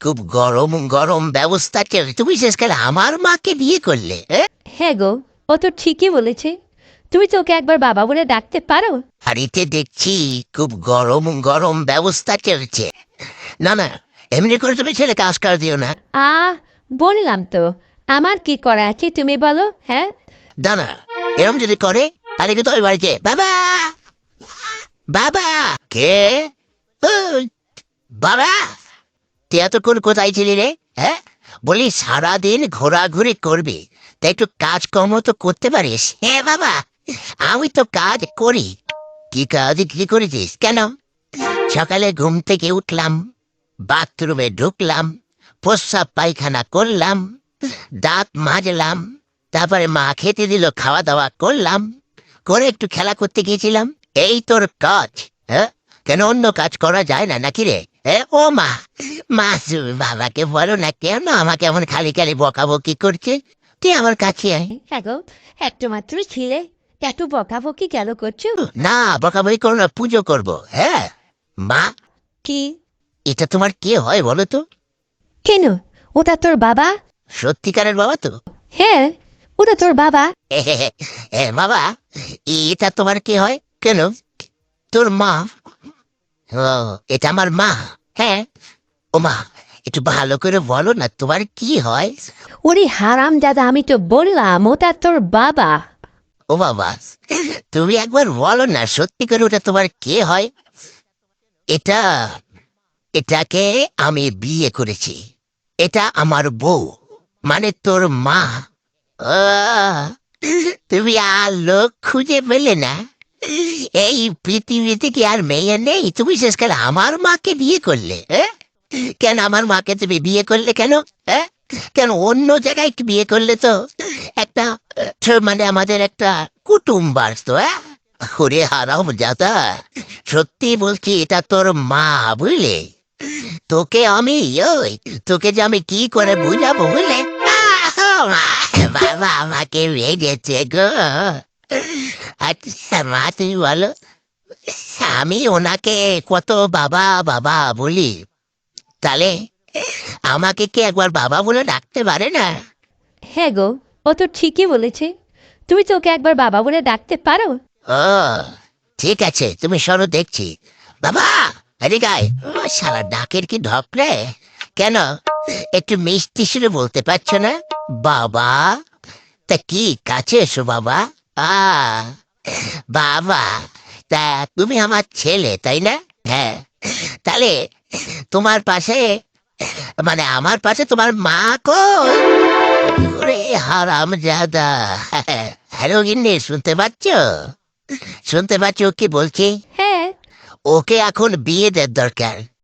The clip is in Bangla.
খুব গরম গরম ব্যবস্থা চলে তুমি শেষকালে আমার মাকে বিয়ে করলে এ? হ্যাঁ গো ও তো ঠিকই বলেছে। তুমি তো ওকে একবার বাবা বলে ডাকতে পারো? বাড়িতে দেখছি খুব গরম গরম ব্যবস্থা চলছে। না না এমনি করে তুমি ছেলে কাজ কর দিও না। আ বললাম তো আমার কি করা আছে তুমি বলো হ্যাঁ? দানা এরম যদি করে তাহলে কিন্তু ওই বাড়িতে বাবা! বাবা! কে? ও, বাবা! তুই এতক্ষণ কোথায় ছিলি রে? হ্যাঁ? বলি সারাদিন ঘোরাঘুরি করবি, তা একটু কাজকর্ম তো করতে পারিস। হ্যাঁ বাবা, আমি তো কাজ করি। কি কাজ কি করেছিস? কেন? সকালে ঘুম থেকে উঠলাম, বাথরুমে ঢুকলাম, প্রস্রাব পায়খানা করলাম, দাঁত মাজলাম, তারপরে মা খেতে দিল খাওয়া দাওয়া করলাম, করে একটু খেলা করতে গিয়েছিলাম। এই তোর কাজ হ্যাঁ? কেন অন্য কাজ করা যায় না নাকি রে? ও মা মা বাবাকে বলো না কেন আমাকে এমন খালি খালি বকাবকি করছে? তুই আমার কাছে আয়। হ্যাঁ গো একটু মাত্র ছিলে। এত বকাবকি গেল করছ? না বকাবকি করো না পুজো করব হ্যাঁ? মা? কি? এটা তোমার কে হয় বলো তো? কেন? ওটা তোর বাবা? সত্যিকারের বাবা তো? হ্যাঁ ওটা তোর বাবা। এ বাবা এটা তোমার কি হয়? কেন? তোর মা? এটা আমার মা। হ্যাঁ। ও মা একটু ভালো করে বলো না তোমার কি হয়? ওরে হারাম দাদা আমি তো বললাম ওটা তোর বাবা। ও বাবা তুমি একবার বলো না সত্যি করে ওটা তোমার কে হয়? এটা এটাকে আমি বিয়ে করেছি। এটা আমার বউ মানে তোর মা। তুমি আর লোক খুঁজে পেলে না। এই পৃথিবীতে কি আর মেয়ে নেই। তুমি শেষকালে আমার মাকে বিয়ে করলে হ্যাঁ কেন আমার মাকে তুমি বিয়ে করলে কেন হ্যাঁ কেন অন্য জায়গায় বিয়ে করলে তো? একটা মানে আমাদের একটা কুটুম্ব আসতো হ্যাঁ ওরে হারাম যাতা সত্যি বলছি এটা তোর মা, বুঝলে? তোকে আমি, ওই, তোকে যে আমি কি করে বুঝাবো, বুঝলে? বাবা আমাকে বেঁধেছে গো। আচ্ছা মা তুমি বলো। আমি ওনাকে কত বাবা বাবা বলি? তাহলে আমাকে কি একবার বাবা বলে ডাকতে পারে না? হ্যাঁ গো ও তো ঠিকই বলেছে। তুমি তো ওকে একবার বাবা বলে ডাকতে পারো? ও ঠিক আছে তুমি সরো দেখছি। বাবা আরে গাই সারা ডাকের কি ঢকলে কেন? একটু মিষ্টি সুরে বলতে পারছ না? বাবা? তা কি কাছে এসো বাবা। বাবা তা তুমি আমার ছেলে তাই না? হ্যাঁ তাহলে তোমার পাশে মানে আমার পাশে তোমার মা কো ওরে হারাম জাদা হ্যালো গিন্নি শুনতে পাচ্ছ? শুনতে পাচ্ছ ও কি বলছি? হ্যাঁ। ওকে এখন বিয়ে দেওয়ার দরকার।